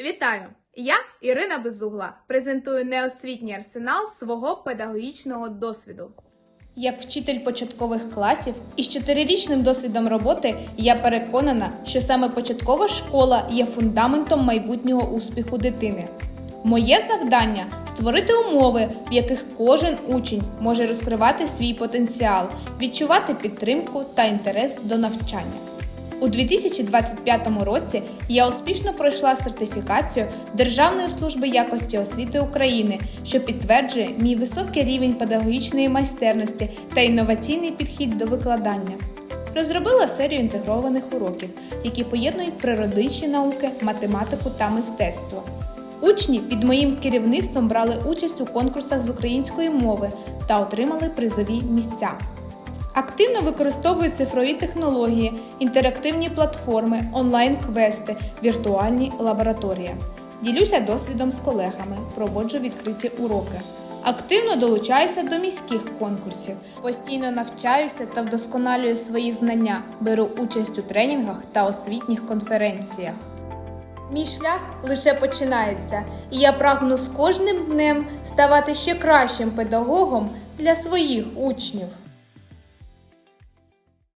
Вітаю! Я Ірина Безугла. Презентую неосвітній арсенал свого педагогічного досвіду. Як вчитель початкових класів із чотирирічним досвідом роботи я переконана, що саме початкова школа є фундаментом майбутнього успіху дитини. Моє завдання створити умови, в яких кожен учень може розкривати свій потенціал, відчувати підтримку та інтерес до навчання. У 2025 році я успішно пройшла сертифікацію Державної служби якості освіти України, що підтверджує мій високий рівень педагогічної майстерності та інноваційний підхід до викладання. Розробила серію інтегрованих уроків, які поєднують природичні науки, математику та мистецтво. Учні під моїм керівництвом брали участь у конкурсах з української мови та отримали призові місця. Активно використовую цифрові технології, інтерактивні платформи, онлайн-квести, віртуальні лабораторії. Ділюся досвідом з колегами, проводжу відкриті уроки. Активно долучаюся до міських конкурсів, постійно навчаюся та вдосконалюю свої знання, беру участь у тренінгах та освітніх конференціях. Мій шлях лише починається, і я прагну з кожним днем ставати ще кращим педагогом для своїх учнів.